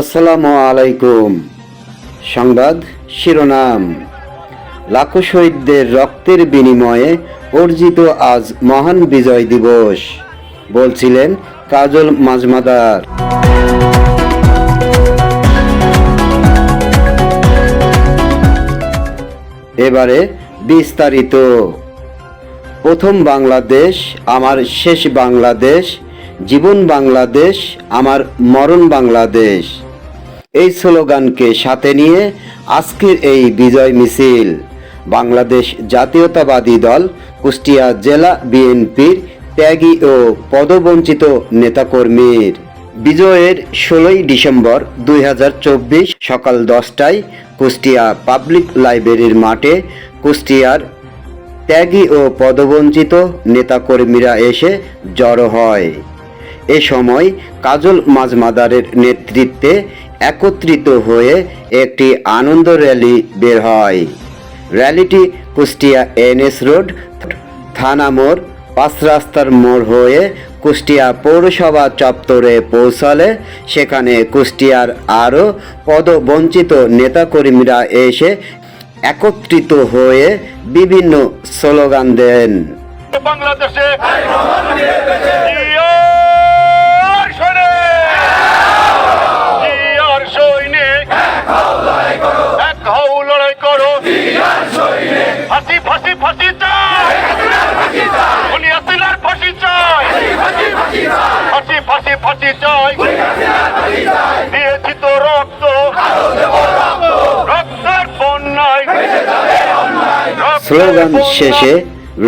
আসসালামু আলাইকুম। সংবাদ শিরোনাম। লাখো শহীদদের রক্তের বিনিময়ে অর্জিত আজ মহান বিজয় দিবস, বলছিলেন কাজল মাজমাদার। এবারে বিস্তারিত। প্রথম বাংলাদেশ, আমার শেষ বাংলাদেশ, জীবন বাংলাদেশ, আমার মরণ বাংলাদেশ। এই স্লোগানকে সাথে নিয়ে আজকের এই বিজয় মিছিল। বাংলাদেশ জাতীয়তাবাদী দল কুষ্টিয়া জেলা বিএনপির ত্যাগী ও পদবঞ্চিত নেতাকর্মীর। বিজয়ের ষোলোই ডিসেম্বর দুই হাজার চব্বিশ সকাল দশটায় কুষ্টিয়া পাবলিক লাইব্রেরির মাঠে কুষ্টিয়ার ত্যাগী ও পদবঞ্চিত নেতাকর্মীরা এসে জড়ো হয়। এ সময় কাজল মাজমাদারের নেতৃত্বে একত্রিত হয়ে একটি আনন্দ র্যালি বের হয়। র্যালিটি কুষ্টিয়া এনএস রোড থানা মোড় পাঁচ রাস্তার মোড় হয়ে কুষ্টিয়া পৌরসভা চত্বরে পৌঁছালে সেখানে কুষ্টিয়ার আরও পদবঞ্চিত নেতাকর্মীরা এসে একত্রিত হয়ে বিভিন্ন স্লোগান দেন। বাংলাদেশে। ফাঁসি চাই। দিয়েছি তো রক্ত। রক্তের বন্যায়। স্লোগান শেষে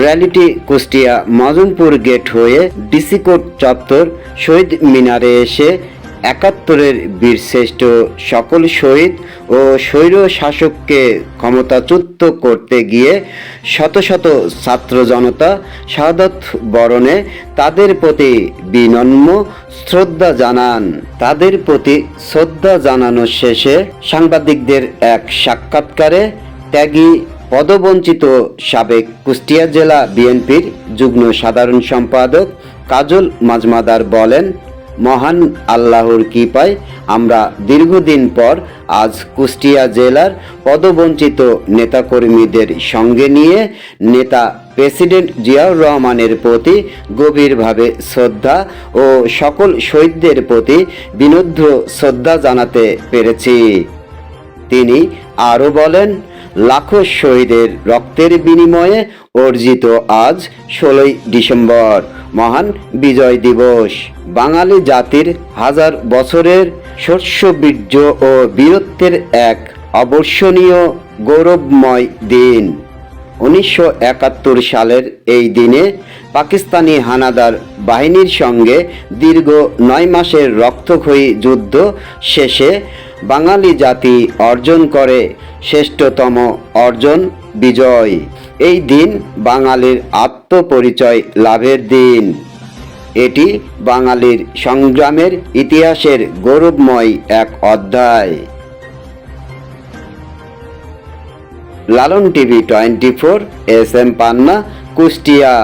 র্যালিটি কুষ্টিয়া মাজুমপুর গেট হয়ে ডিসি কোর্ট চত্বর শহীদ মিনারে এসে একাত্তরের বীরশ্রেষ্ঠ সকল শহীদ ও স্বৈর শাসককে ক্ষমতাচ্যুত করতে গিয়ে শত শত ছাত্র জনতা শাহাদত বরণে তাদের প্রতি বিনম্র শ্রদ্ধা জানান। তাদের প্রতি শ্রদ্ধা জানানোর শেষে সাংবাদিকদের এক সাক্ষাৎকারে ত্যাগী পদবঞ্চিত সাবেক কুষ্টিয়া জেলা বিএনপির যুগ্ম সাধারণ সম্পাদক কাজল মাজমাদার বলেন মহান আল্লাহর কৃপায় আমরা দীর্ঘদিন পর আজ কুষ্টিয়া জেলার পদবঞ্চিত নেতাকর্মীদের সঙ্গে নিয়ে নেতা প্রেসিডেন্ট জিয়াউর রহমানের প্রতি গভীরভাবে শ্রদ্ধা ও সকল শহীদদের প্রতি বিনুদ্ধ শ্রদ্ধা জানাতে পেরেছি। তিনি আরও বলেন, লাখো শহীদের রক্তের বিনিময়ে অর্জিত আজ ষোলোই ডিসেম্বর। মহান বিজয় দিবস। বাঙালি জাতির হাজার বছরের শস্যবীর্য ও বীরত্বের এক অবর্ষণীয় গৌরবময় দিন। উনিশশো একাত্তর সালের এই দিনে পাকিস্তানি হানাদার বাহিনীর সঙ্গে দীর্ঘ নয় মাসের রক্তক্ষয়ী যুদ্ধ শেষে বাঙালি জাতি অর্জন করে শ্রেষ্ঠতম অর্জন বিজয়। এই দিন বাঙালির আত্মপরিচয় লাভের দিন। এটি বাঙালির সংগ্রামের ইতিহাসের গৌরবময় এক অধ্যায়। Lalon TV twenty four S M Panna, Kushtia.